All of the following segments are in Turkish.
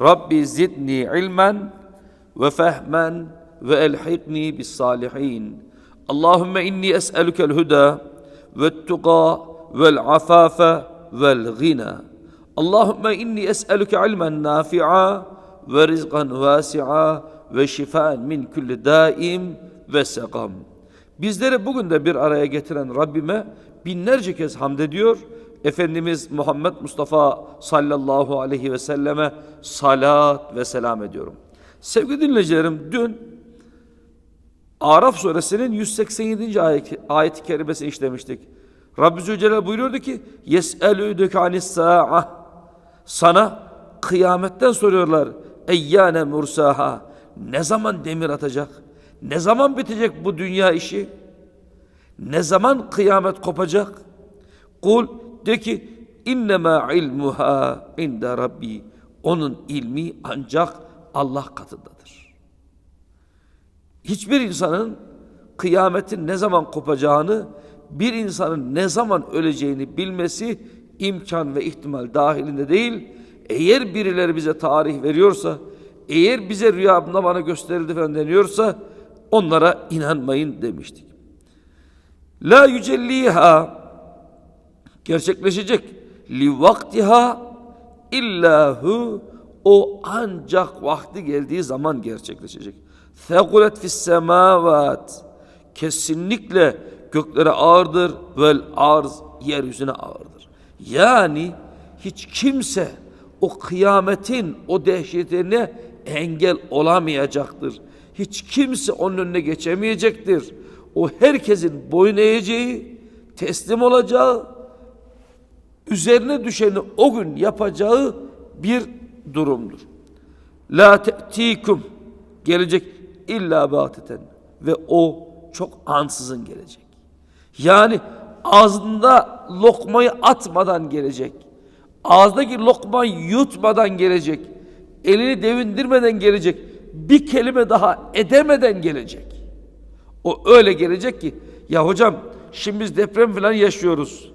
Rabbi zidni ilmen ve fehmen ve elhikni bis salihin. Allahümme inni es'elükel huda ve tuqa vel afafe vel gina. Allahümme inni es'elüke ilmen nafi'a ve rizqan vasi'a ve şifaen min külli daim ve sekam. Bizleri bugün de bir araya getiren Rabbime binlerce kez hamd ediyor. Efendimiz Muhammed Mustafa sallallahu aleyhi ve selleme salat ve selam ediyorum. Sevgili dinleyicilerim dün Araf suresinin 187. ayet, ayet-i işlemiştik. Rabbi Zülcelal buyuruyordu ki Yes'elûdük anis sa'ah Sana kıyametten soruyorlar. Eyyâne mursaha Ne zaman demir atacak? Ne zaman bitecek bu dünya işi? Ne zaman kıyamet kopacak? Kul de ki innema ilmuha inde rabbi. Onun ilmi ancak Allah katındadır. Hiçbir insanın kıyametin ne zaman kopacağını, bir insanın ne zaman öleceğini bilmesi imkan ve ihtimal dahilinde değil. Eğer birileri bize tarih veriyorsa, eğer bize rüyamda bana gösterildi falan deniyorsa onlara inanmayın demiştik. La yücelliha gerçekleşecek li vaktiha illahu o ancak vakti geldiği zaman gerçekleşecek. Thekulet fis semavat kesinlikle göklere ağırdır vel arz yeryüzüne ağırdır. Yani hiç kimse o kıyametin o dehşetine engel olamayacaktır. Hiç kimse onun önüne geçemeyecektir. O herkesin boyun eğeceği, teslim olacağı, üzerine düşeni o gün yapacağı bir durumdur. La te'tikum gelecek illa bateten ve o çok ansızın gelecek. Yani ağzında lokmayı atmadan gelecek. Ağızdaki lokmayı yutmadan gelecek. Elini devindirmeden gelecek. Bir kelime daha edemeden gelecek. O öyle gelecek ki ya hocam şimdi biz deprem falan yaşıyoruz.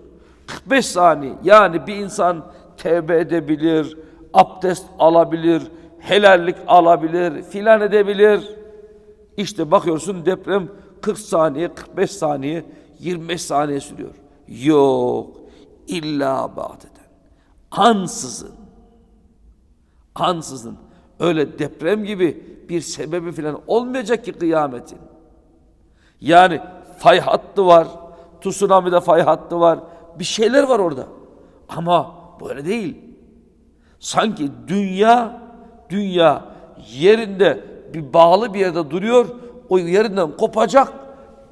45 saniye yani bir insan tevbe edebilir, abdest alabilir, helallik alabilir, filan edebilir. İşte bakıyorsun deprem 40 saniye, 45 saniye, 25 saniye sürüyor. Yok, illa bateden. Ansızın. Ansızın. Öyle deprem gibi bir sebebi filan olmayacak ki kıyametin. Yani fay hattı var, tsunami'de fay hattı var, bir şeyler var orada. Ama böyle değil. Sanki dünya, dünya yerinde bir bağlı bir yerde duruyor, o yerinden kopacak,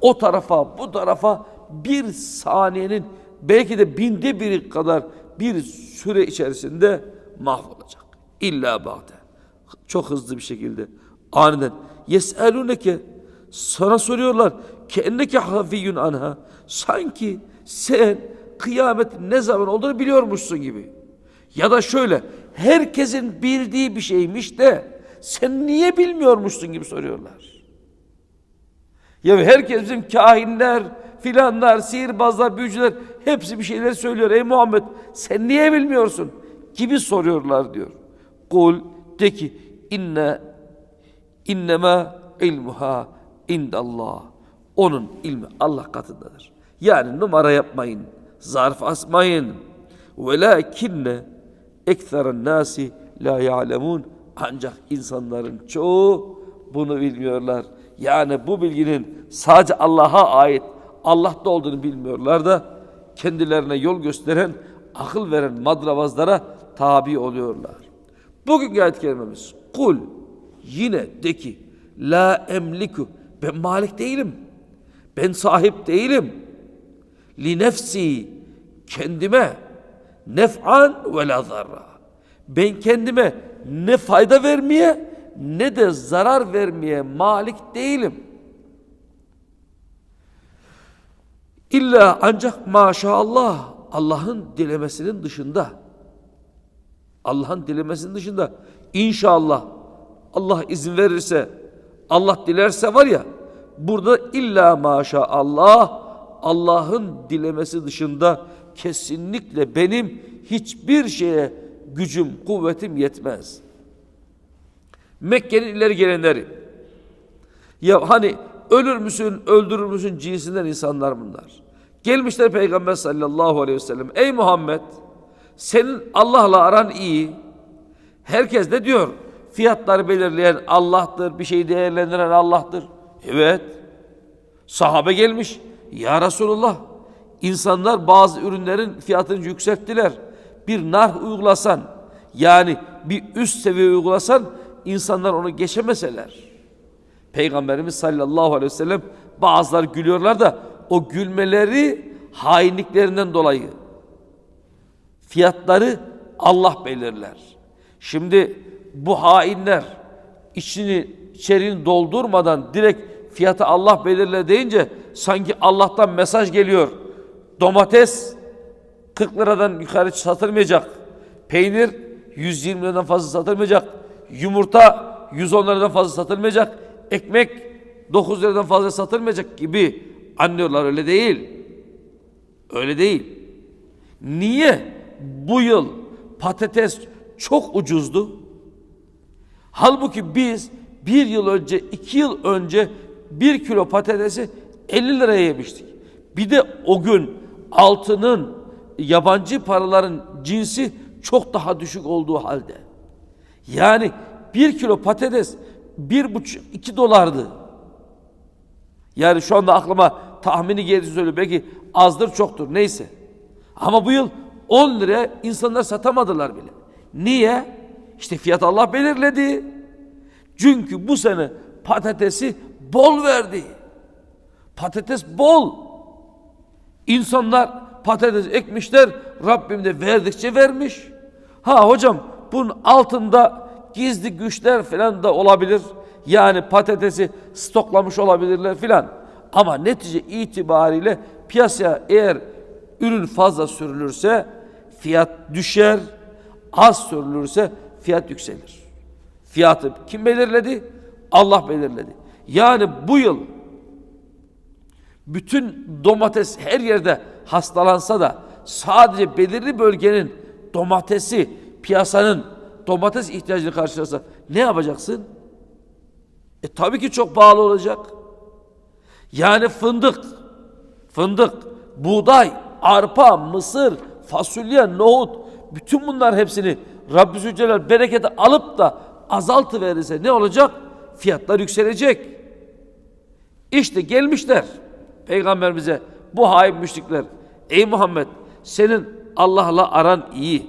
o tarafa, bu tarafa bir saniyenin belki de binde biri kadar bir süre içerisinde mahvolacak. İlla ba'de. Çok hızlı bir şekilde. Aniden. Yes'eluneke sana soruyorlar. Kenneke hafiyyun anha. Sanki sen kıyametin ne zaman olduğunu biliyormuşsun gibi. Ya da şöyle herkesin bildiği bir şeymiş de sen niye bilmiyormuşsun gibi soruyorlar. Ya herkes bizim kahinler, filanlar, sihirbazlar, büyücüler hepsi bir şeyler söylüyor. Ey Muhammed sen niye bilmiyorsun? Gibi soruyorlar diyor. Kul de ki inne innema ilmuha indallah. Onun ilmi Allah katındadır. Yani numara yapmayın, zarf asmayın. Velakinne ekseren nasi la ya'lemun. Ancak insanların çoğu bunu bilmiyorlar. Yani bu bilginin sadece Allah'a ait Allah'ta olduğunu bilmiyorlar da kendilerine yol gösteren, akıl veren madravazlara tabi oluyorlar. Bugün ayet kelimemiz kul yine de ki la emliku ben malik değilim. Ben sahip değilim. Li nefsi kendime nef'an ve la zarra. Ben kendime ne fayda vermeye ne de zarar vermeye malik değilim. İlla ancak maşallah Allah'ın dilemesinin dışında. Allah'ın dilemesinin dışında inşallah Allah izin verirse Allah dilerse var ya burada illa maşallah Allah'ın dilemesi dışında kesinlikle benim hiçbir şeye gücüm, kuvvetim yetmez. Mekke'nin ileri gelenleri ya hani ölür müsün, öldürür müsün cinsinden insanlar bunlar. Gelmişler Peygamber sallallahu aleyhi ve sellem. Ey Muhammed senin Allah'la aran iyi. Herkes de diyor fiyatları belirleyen Allah'tır, bir şeyi değerlendiren Allah'tır. Evet. Sahabe gelmiş. Ya Resulullah insanlar bazı ürünlerin fiyatını yükselttiler. Bir nar uygulasan yani bir üst seviye uygulasan insanlar onu geçemeseler. Peygamberimiz sallallahu aleyhi ve sellem bazıları gülüyorlar da o gülmeleri hainliklerinden dolayı. Fiyatları Allah belirler. Şimdi bu hainler içini içeriğini doldurmadan direkt fiyatı Allah belirler deyince sanki Allah'tan mesaj geliyor. Domates 40 liradan yukarı satılmayacak. Peynir 120 liradan fazla satılmayacak. Yumurta 110 liradan fazla satılmayacak. Ekmek 9 liradan fazla satılmayacak gibi anlıyorlar öyle değil. Öyle değil. Niye bu yıl patates çok ucuzdu? Halbuki biz bir yıl önce, iki yıl önce bir kilo patatesi 50 liraya yemiştik. Bir de o gün altının, yabancı paraların cinsi çok daha düşük olduğu halde. Yani bir kilo patates bir buçuk, iki dolardı. Yani şu anda aklıma tahmini geldi söylüyor. Belki azdır çoktur neyse. Ama bu yıl 10 liraya insanlar satamadılar bile. Niye? İşte fiyat Allah belirledi. Çünkü bu sene patatesi bol verdi. Patates bol. İnsanlar patates ekmişler. Rabbim de verdikçe vermiş. Ha hocam bunun altında gizli güçler falan da olabilir. Yani patatesi stoklamış olabilirler filan. Ama netice itibariyle piyasaya eğer ürün fazla sürülürse fiyat düşer. Az sürülürse fiyat yükselir. Fiyatı kim belirledi? Allah belirledi. Yani bu yıl bütün domates her yerde hastalansa da sadece belirli bölgenin domatesi piyasanın domates ihtiyacını karşılasa ne yapacaksın? E tabii ki çok pahalı olacak. Yani fındık, fındık, buğday, arpa, mısır, fasulye, nohut bütün bunlar hepsini Rabbi Zülcelal bereketi alıp da azaltı verirse ne olacak? Fiyatlar yükselecek. İşte gelmişler peygamberimize bu hain müşrikler. Ey Muhammed senin Allah'la aran iyi.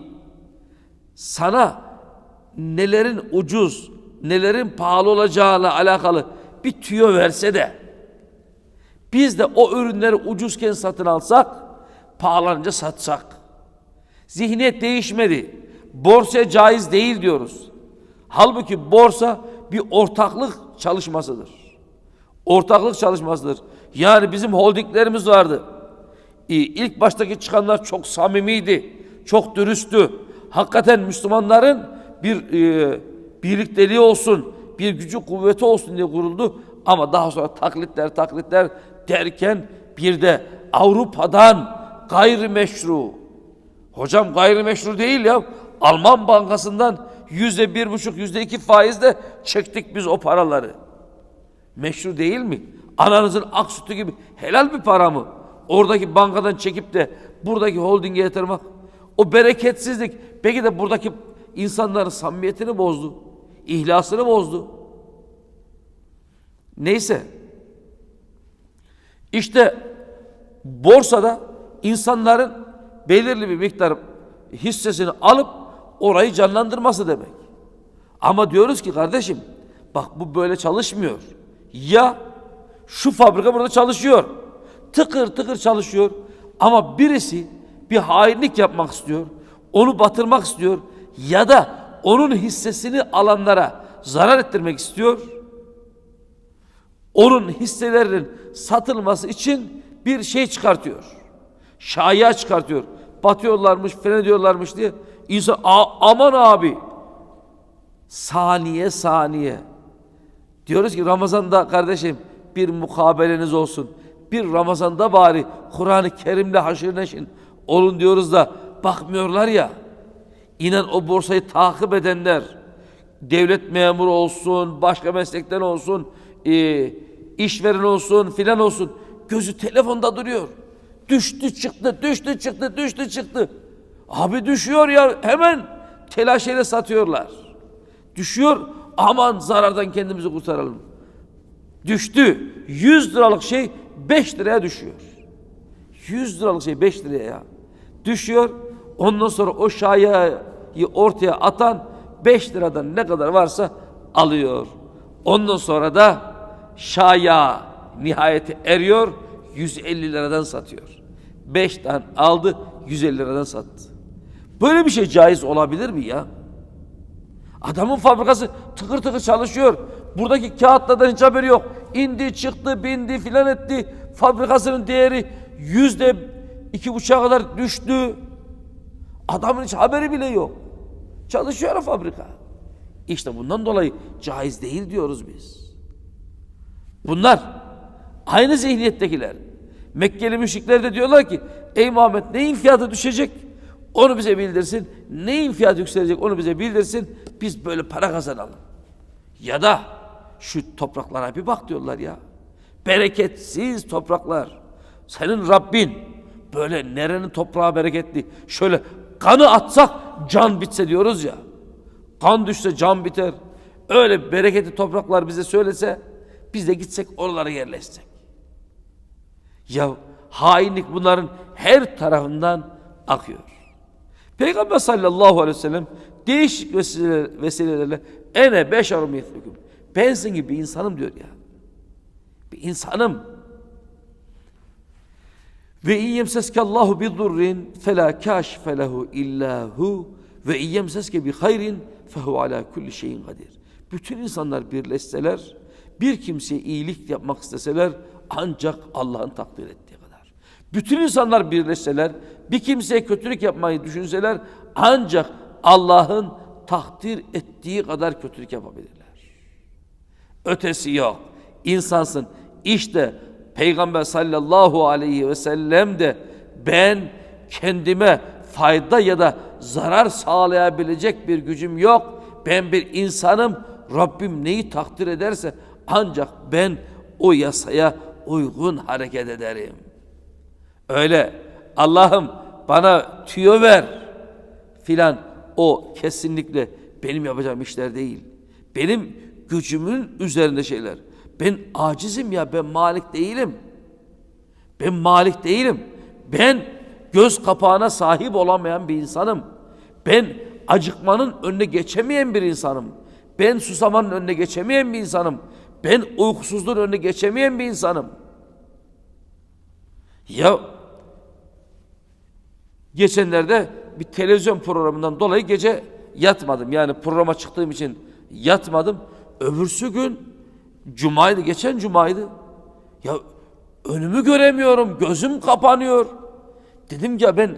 Sana nelerin ucuz, nelerin pahalı olacağıyla alakalı bir tüyo verse de biz de o ürünleri ucuzken satın alsak, pahalanınca satsak. Zihniyet değişmedi. Borsaya caiz değil diyoruz. Halbuki borsa bir ortaklık çalışmasıdır. Ortaklık çalışmasıdır. Yani bizim holdinglerimiz vardı. İlk baştaki çıkanlar çok samimiydi. Çok dürüsttü. Hakikaten Müslümanların bir e, birlikteliği olsun, bir gücü kuvveti olsun diye kuruldu. Ama daha sonra taklitler taklitler derken bir de Avrupa'dan gayrimeşru. Hocam gayrimeşru değil ya. Alman bankasından yüzde bir buçuk, yüzde iki faizle çektik biz o paraları. Meşru değil mi? Ananızın ak sütü gibi helal bir para mı? Oradaki bankadan çekip de buradaki holdinge yatırmak. O bereketsizlik peki de buradaki insanların samimiyetini bozdu. ihlasını bozdu. Neyse. İşte borsada insanların belirli bir miktar hissesini alıp orayı canlandırması demek. Ama diyoruz ki kardeşim bak bu böyle çalışmıyor. Ya şu fabrika burada çalışıyor. Tıkır tıkır çalışıyor. Ama birisi bir hainlik yapmak istiyor. Onu batırmak istiyor. ya da onun hissesini alanlara zarar ettirmek istiyor. Onun hisselerinin satılması için bir şey çıkartıyor. Şaya çıkartıyor. Batıyorlarmış, falan ediyorlarmış diye. İnsan "A- aman abi. Saniye saniye. Diyoruz ki Ramazan'da kardeşim bir mukabeleniz olsun. Bir Ramazan'da bari Kur'an-ı Kerim'le haşır neşin olun diyoruz da bakmıyorlar ya. İnan o borsayı takip edenler devlet memuru olsun, başka meslekten olsun, e, işveren olsun filan olsun gözü telefonda duruyor. Düştü çıktı, düştü çıktı, düştü çıktı. Abi düşüyor ya hemen telaşıyla satıyorlar. Düşüyor aman zarardan kendimizi kurtaralım. Düştü. 100 liralık şey 5 liraya düşüyor. 100 liralık şey 5 liraya ya. Düşüyor. Ondan sonra o şayayı ortaya atan 5 liradan ne kadar varsa alıyor. Ondan sonra da şaya nihayete eriyor. 150 liradan satıyor. 5 tane aldı 150 liradan sattı. Böyle bir şey caiz olabilir mi ya? Adamın fabrikası tıkır tıkır çalışıyor. Buradaki kağıtlardan hiç haberi yok. İndi, çıktı, bindi filan etti. Fabrikasının değeri yüzde iki buçuğa kadar düştü. Adamın hiç haberi bile yok. Çalışıyor fabrika. İşte bundan dolayı caiz değil diyoruz biz. Bunlar aynı zihniyettekiler. Mekkeli müşrikler de diyorlar ki ey Muhammed neyin fiyatı düşecek? Onu bize bildirsin. Neyin fiyatı yükselecek onu bize bildirsin. Biz böyle para kazanalım. Ya da şu topraklara bir bak diyorlar ya. Bereketsiz topraklar. Senin Rabbin böyle nerenin toprağı bereketli. Şöyle kanı atsak can bitse diyoruz ya. Kan düşse can biter. Öyle bereketli topraklar bize söylese biz de gitsek oralara yerleşsek. Ya hainlik bunların her tarafından akıyor. Peygamber sallallahu aleyhi ve sellem değişik vesileler, vesilelerle ene beşerum mithlukum. Ben senin gibi bir insanım diyor ya. Bir insanım. Ve in yemseske Allahu bi durrin fela kâşife lehu illa hu ve in yemseske bi hayrin fehu ala kulli şeyin kadir. Bütün insanlar birleşseler, bir kimseye iyilik yapmak isteseler ancak Allah'ın takdir ettiği. Bütün insanlar birleşseler, bir kimseye kötülük yapmayı düşünseler ancak Allah'ın takdir ettiği kadar kötülük yapabilirler. Ötesi yok. İnsansın. İşte Peygamber sallallahu aleyhi ve sellem de ben kendime fayda ya da zarar sağlayabilecek bir gücüm yok. Ben bir insanım. Rabbim neyi takdir ederse ancak ben o yasaya uygun hareket ederim. Öyle Allah'ım bana tüyo ver filan o kesinlikle benim yapacağım işler değil. Benim gücümün üzerinde şeyler. Ben acizim ya ben malik değilim. Ben malik değilim. Ben göz kapağına sahip olamayan bir insanım. Ben acıkmanın önüne geçemeyen bir insanım. Ben susamanın önüne geçemeyen bir insanım. Ben uykusuzluğun önüne geçemeyen bir insanım. Ya geçenlerde bir televizyon programından dolayı gece yatmadım. Yani programa çıktığım için yatmadım. Öbürsü gün cumaydı, geçen cumaydı. Ya önümü göremiyorum, gözüm kapanıyor. Dedim ya ben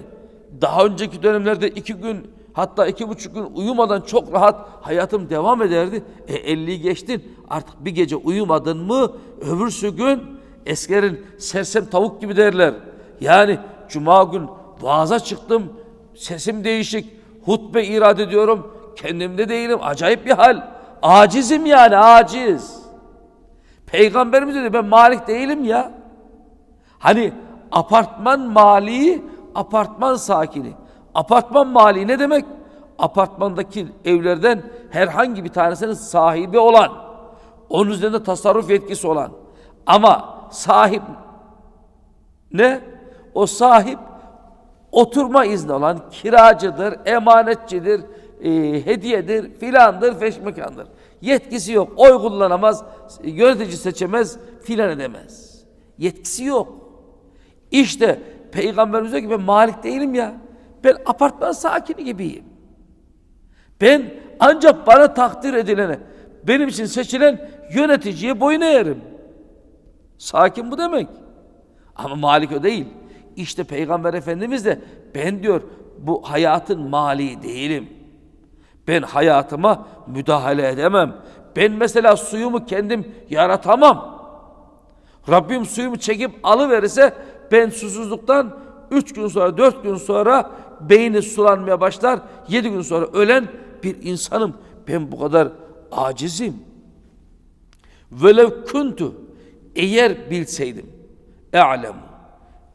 daha önceki dönemlerde iki gün hatta iki buçuk gün uyumadan çok rahat hayatım devam ederdi. E 50'yi geçtin artık bir gece uyumadın mı öbürsü gün eskilerin sersem tavuk gibi derler. Yani cuma gün vaaza çıktım sesim değişik hutbe irade ediyorum kendimde değilim acayip bir hal. Acizim yani aciz. Peygamberimiz dedi ben malik değilim ya. Hani apartman mali, apartman sakini. Apartman mali ne demek? Apartmandaki evlerden herhangi bir tanesinin sahibi olan, onun üzerinde tasarruf yetkisi olan. Ama sahip ne? O sahip oturma izni olan kiracıdır, emanetçidir, e, hediyedir, filandır, feşmekandır. Yetkisi yok. Oy kullanamaz, yönetici seçemez, filan edemez. Yetkisi yok. İşte Peygamberimiz diyor ki ben malik değilim ya. Ben apartman sakini gibiyim. Ben ancak bana takdir edilene, benim için seçilen yöneticiye boyun eğerim. Sakin bu demek. Ama Malik o değil. İşte Peygamber Efendimiz de ben diyor bu hayatın mali değilim. Ben hayatıma müdahale edemem. Ben mesela suyumu kendim yaratamam. Rabbim suyumu çekip alıverirse ben susuzluktan üç gün sonra, dört gün sonra beyni sulanmaya başlar. Yedi gün sonra ölen bir insanım. Ben bu kadar acizim. Velev kuntu eğer bilseydim e'lem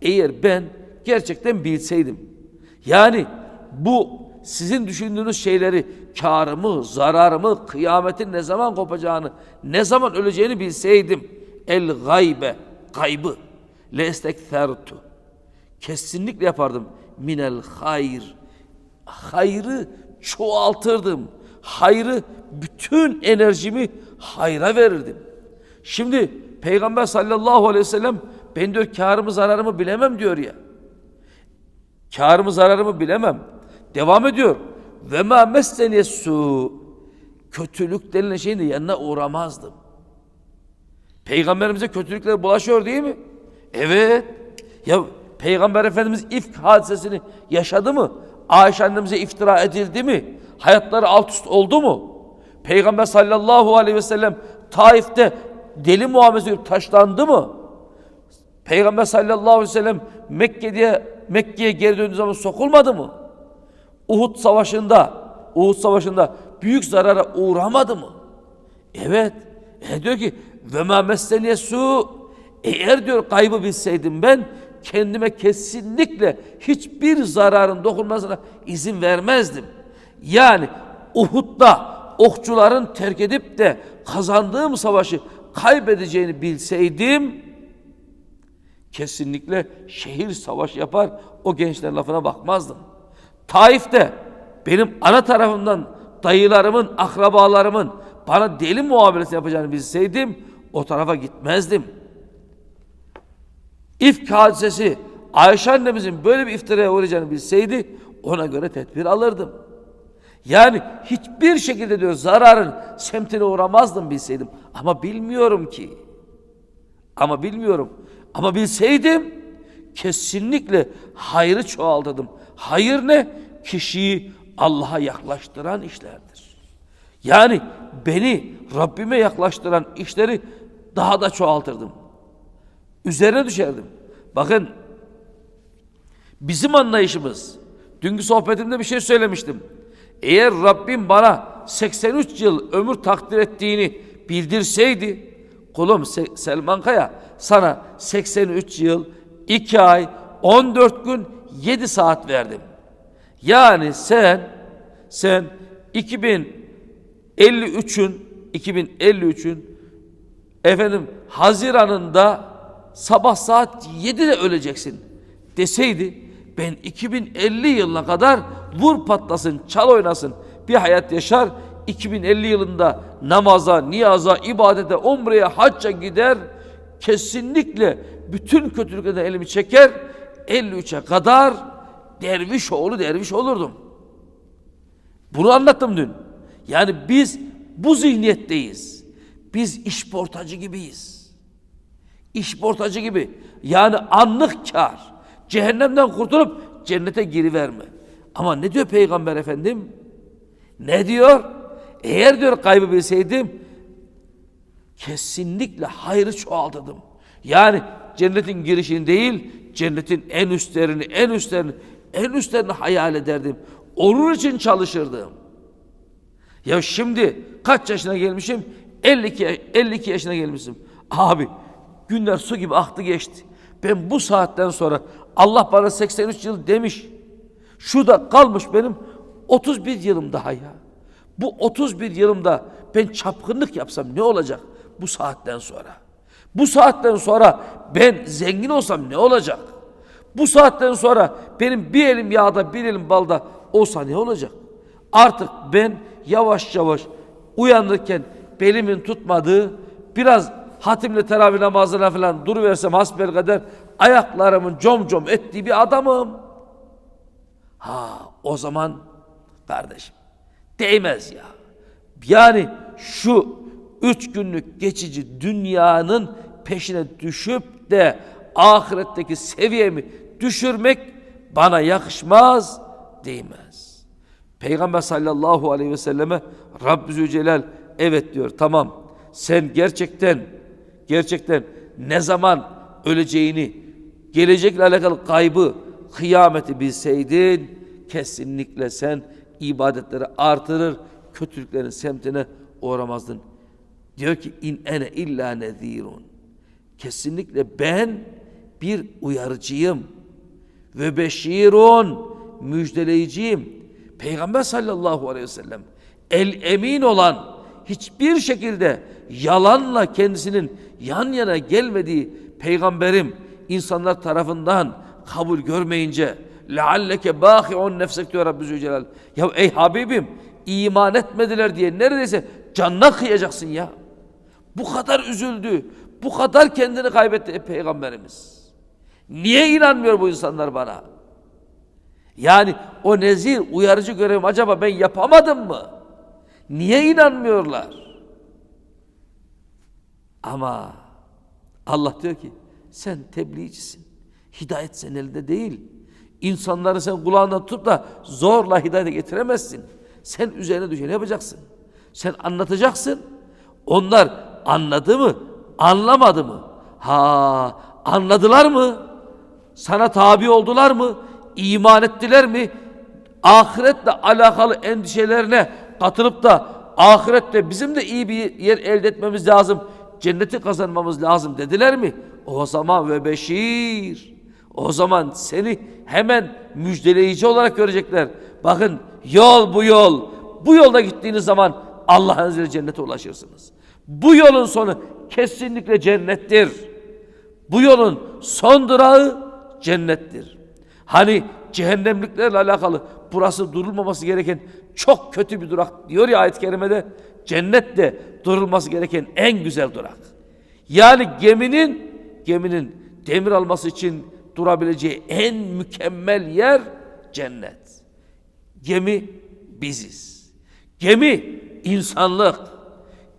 eğer ben gerçekten bilseydim yani bu sizin düşündüğünüz şeyleri karımı, zararımı, kıyametin ne zaman kopacağını, ne zaman öleceğini bilseydim el gaybe, kaybı le estekfertu kesinlikle yapardım minel hayr hayrı çoğaltırdım. Hayrı bütün enerjimi hayra verirdim. Şimdi Peygamber sallallahu aleyhi ve sellem ben diyor karımı zararımı bilemem diyor ya. Karımı zararımı bilemem. Devam ediyor. Ve ma messeni su kötülük denilen şeyin de yanına uğramazdım. Peygamberimize kötülükler bulaşıyor değil mi? Evet. Ya Peygamber Efendimiz ifk hadisesini yaşadı mı? Ayşe annemize iftira edildi mi? Hayatları alt üst oldu mu? Peygamber sallallahu aleyhi ve sellem Taif'te deli muamelesi taşlandı mı? Peygamber sallallahu aleyhi ve sellem Mekke'ye Mekke'ye geri döndüğü zaman sokulmadı mı? Uhud savaşında Uhud savaşında büyük zarara uğramadı mı? Evet. E diyor ki ve ma messeniye su eğer diyor kaybı bilseydim ben kendime kesinlikle hiçbir zararın dokunmasına izin vermezdim. Yani Uhud'da okçuların terk edip de kazandığım savaşı kaybedeceğini bilseydim kesinlikle şehir savaş yapar o gençlerin lafına bakmazdım. Taif'te benim ana tarafımdan dayılarımın, akrabalarımın bana deli muamelesi yapacağını bilseydim o tarafa gitmezdim. İfk hadisesi Ayşe annemizin böyle bir iftiraya uğrayacağını bilseydi ona göre tedbir alırdım. Yani hiçbir şekilde diyor zararın semtine uğramazdım bilseydim. Ama bilmiyorum ki. Ama bilmiyorum. Ama bilseydim kesinlikle hayrı çoğaltırdım. Hayır ne? Kişiyi Allah'a yaklaştıran işlerdir. Yani beni Rabbime yaklaştıran işleri daha da çoğaltırdım. Üzerine düşerdim. Bakın bizim anlayışımız dünkü sohbetimde bir şey söylemiştim. Eğer Rabbim bana 83 yıl ömür takdir ettiğini bildirseydi kulum Se- Selman Kaya sana 83 yıl 2 ay 14 gün 7 saat verdim. Yani sen sen 2053'ün 2053'ün efendim Haziran'ında sabah saat 7'de öleceksin deseydi ben 2050 yılına kadar vur patlasın, çal oynasın bir hayat yaşar. 2050 yılında namaza, niyaza, ibadete, umreye, hacca gider. Kesinlikle bütün kötülüklerden elimi çeker. 53'e kadar derviş oğlu derviş olurdum. Bunu anlattım dün. Yani biz bu zihniyetteyiz. Biz işportacı gibiyiz. İşportacı gibi. Yani anlık kar. Cehennemden kurtulup cennete giriverme. Ama ne diyor Peygamber Efendim? Ne diyor? Eğer diyor kaybı bilseydim kesinlikle hayrı çoğaltırdım. Yani cennetin girişini değil, cennetin en üstlerini, en üstlerini, en üstlerini hayal ederdim. Onun için çalışırdım. Ya şimdi kaç yaşına gelmişim? 52, 52 yaşına gelmişim. Abi günler su gibi aktı geçti. Ben bu saatten sonra Allah bana 83 yıl demiş. Şu da kalmış benim 31 yılım daha ya. Bu 31 yılımda ben çapkınlık yapsam ne olacak bu saatten sonra? Bu saatten sonra ben zengin olsam ne olacak? Bu saatten sonra benim bir elim yağda bir elim balda olsa ne olacak? Artık ben yavaş yavaş uyanırken belimin tutmadığı biraz hatimle teravih namazına falan duruversem hasbel kadar ayaklarımın com com ettiği bir adamım. Ha o zaman kardeşim Değmez ya. Yani şu üç günlük geçici dünyanın peşine düşüp de ahiretteki seviyemi düşürmek bana yakışmaz, değmez. Peygamber sallallahu aleyhi ve selleme Rabbi Zülcelal evet diyor tamam sen gerçekten gerçekten ne zaman öleceğini gelecekle alakalı kaybı kıyameti bilseydin kesinlikle sen ibadetleri artırır kötülüklerin semtine uğramazdın. Diyor ki in ene illa nezirun. Kesinlikle ben bir uyarıcıyım ve beşirun müjdeleyiciyim. Peygamber sallallahu aleyhi ve sellem el emin olan hiçbir şekilde yalanla kendisinin yan yana gelmediği peygamberim insanlar tarafından kabul görmeyince lealleke bâhi'un nefsek diyor Rabbi Zülcelal. Ya ey Habibim iman etmediler diye neredeyse canına kıyacaksın ya. Bu kadar üzüldü. Bu kadar kendini kaybetti ey peygamberimiz. Niye inanmıyor bu insanlar bana? Yani o nezir uyarıcı görevim acaba ben yapamadım mı? Niye inanmıyorlar? Ama Allah diyor ki sen tebliğcisin. Hidayet senin elinde değil. İnsanları sen kulağından tutup da zorla hidayete getiremezsin. Sen üzerine düşeni yapacaksın. Sen anlatacaksın. Onlar anladı mı? Anlamadı mı? Ha, anladılar mı? Sana tabi oldular mı? İman ettiler mi? Ahiretle alakalı endişelerine katılıp da ahirette bizim de iyi bir yer elde etmemiz lazım. Cenneti kazanmamız lazım dediler mi? O zaman ve beşir. O zaman seni hemen müjdeleyici olarak görecekler. Bakın yol bu yol. Bu yolda gittiğiniz zaman Allah'ın izniyle cennete ulaşırsınız. Bu yolun sonu kesinlikle cennettir. Bu yolun son durağı cennettir. Hani cehennemliklerle alakalı burası durulmaması gereken çok kötü bir durak diyor ya ayet-i kerimede. Cennet de durulması gereken en güzel durak. Yani geminin geminin demir alması için durabileceği en mükemmel yer cennet. Gemi biziz. Gemi insanlık.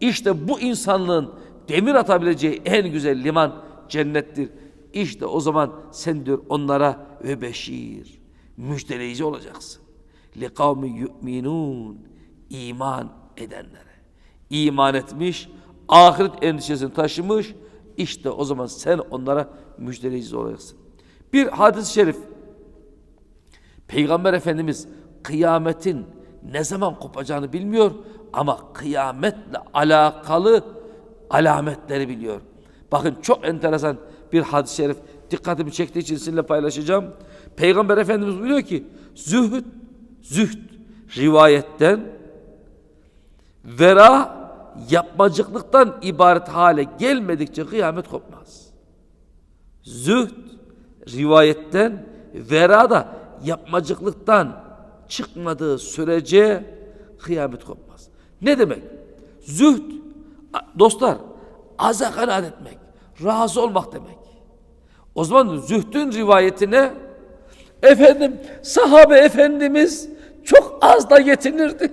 İşte bu insanlığın demir atabileceği en güzel liman cennettir. İşte o zaman sen diyor onlara ve beşir müjdeleyici olacaksın. Li kavmi yu'minun iman edenlere. İman etmiş, ahiret endişesini taşımış. İşte o zaman sen onlara müjdeleyici olacaksın. Bir hadis-i şerif Peygamber Efendimiz kıyametin ne zaman kopacağını bilmiyor ama kıyametle alakalı alametleri biliyor. Bakın çok enteresan bir hadis-i şerif dikkatimi çektiği için sizinle paylaşacağım. Peygamber Efendimiz buyuruyor ki zühd, zühd rivayetten vera yapmacıklıktan ibaret hale gelmedikçe kıyamet kopmaz. Zühd rivayetten vera da yapmacıklıktan çıkmadığı sürece kıyamet kopmaz. Ne demek? Zühd dostlar aza kanaat etmek, razı olmak demek. O zaman zühdün rivayetine efendim sahabe efendimiz çok az da yetinirdi.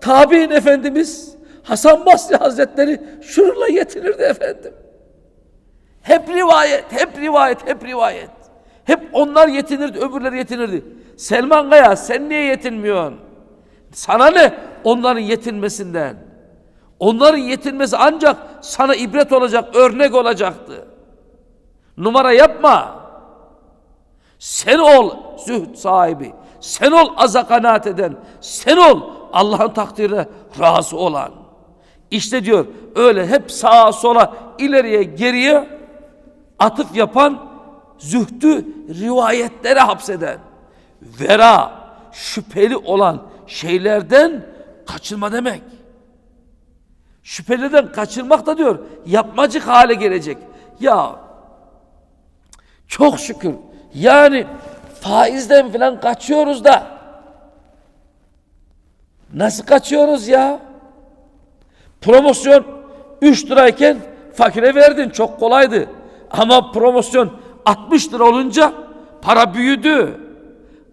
Tabi'in efendimiz Hasan Basri Hazretleri şununla yetinirdi efendim. Hep rivayet, hep rivayet, hep rivayet. Hep onlar yetinirdi, öbürleri yetinirdi. Selman Kaya sen niye yetinmiyorsun? Sana ne onların yetinmesinden? Onların yetinmesi ancak sana ibret olacak, örnek olacaktı. Numara yapma. Sen ol zühd sahibi. Sen ol aza kanaat eden. Sen ol Allah'ın takdirine razı olan. İşte diyor öyle hep sağa sola ileriye geriye atıf yapan zühdü rivayetlere hapseden vera şüpheli olan şeylerden kaçınma demek. Şüpheliden kaçırmak da diyor yapmacık hale gelecek. Ya çok şükür yani faizden falan kaçıyoruz da nasıl kaçıyoruz ya? Promosyon 3 lirayken fakire verdin çok kolaydı. Ama promosyon 60 lira olunca para büyüdü.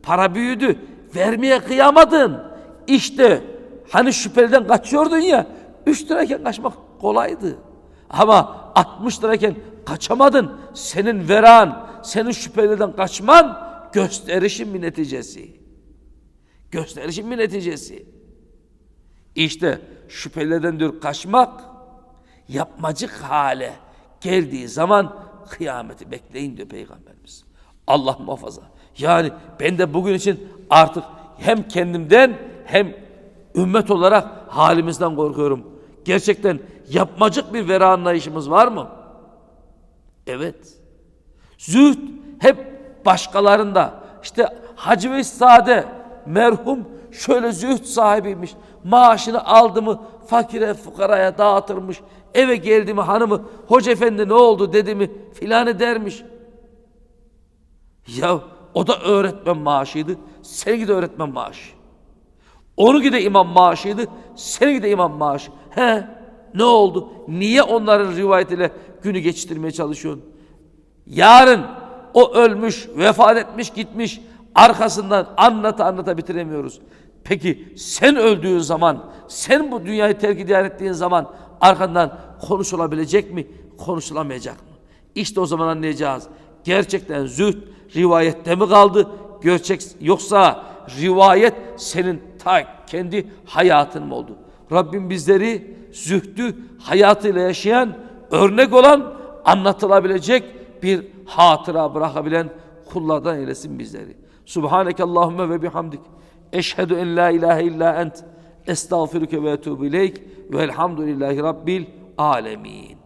Para büyüdü. Vermeye kıyamadın. işte hani şüpheliden kaçıyordun ya 3 lirayken kaçmak kolaydı. Ama 60 lirayken kaçamadın. Senin veran, senin şüphelerden kaçman gösterişin bir neticesi. Gösterişin bir neticesi. İşte şüphelerden diyor kaçmak yapmacık hale geldiği zaman kıyameti bekleyin diyor Peygamberimiz. Allah muhafaza. Yani ben de bugün için artık hem kendimden hem ümmet olarak halimizden korkuyorum. Gerçekten yapmacık bir vera anlayışımız var mı? Evet. Zühd hep başkalarında. İşte Hacı ve Sade merhum şöyle zühd sahibiymiş. Maaşını aldı mı fakire fukaraya dağıtırmış. Eve geldi mi hanımı hoca efendi ne oldu dedi mi filan edermiş. Ya o da öğretmen maaşıydı. Seninki de öğretmen maaşı. Onunki de imam maaşıydı. Seninki de imam maaşı. He ne oldu? Niye onların rivayetiyle günü geçirmeye çalışıyorsun? Yarın o ölmüş, vefat etmiş, gitmiş. Arkasından anlata anlata bitiremiyoruz. Peki sen öldüğün zaman, sen bu dünyayı terk idare ettiğin zaman arkandan konuşulabilecek mi? Konuşulamayacak mı? İşte o zaman anlayacağız. Gerçekten zühd rivayette mi kaldı? Gerçek yoksa rivayet senin ta kendi hayatın mı oldu? Rabbim bizleri zühdü hayatıyla yaşayan, örnek olan, anlatılabilecek bir hatıra bırakabilen kullardan eylesin bizleri. Subhaneke Allahümme ve bihamdik. Eşhedü en la ilahe illa ent. Estağfiruke ve etubu ileyk. Velhamdülillahi Rabbil alemin.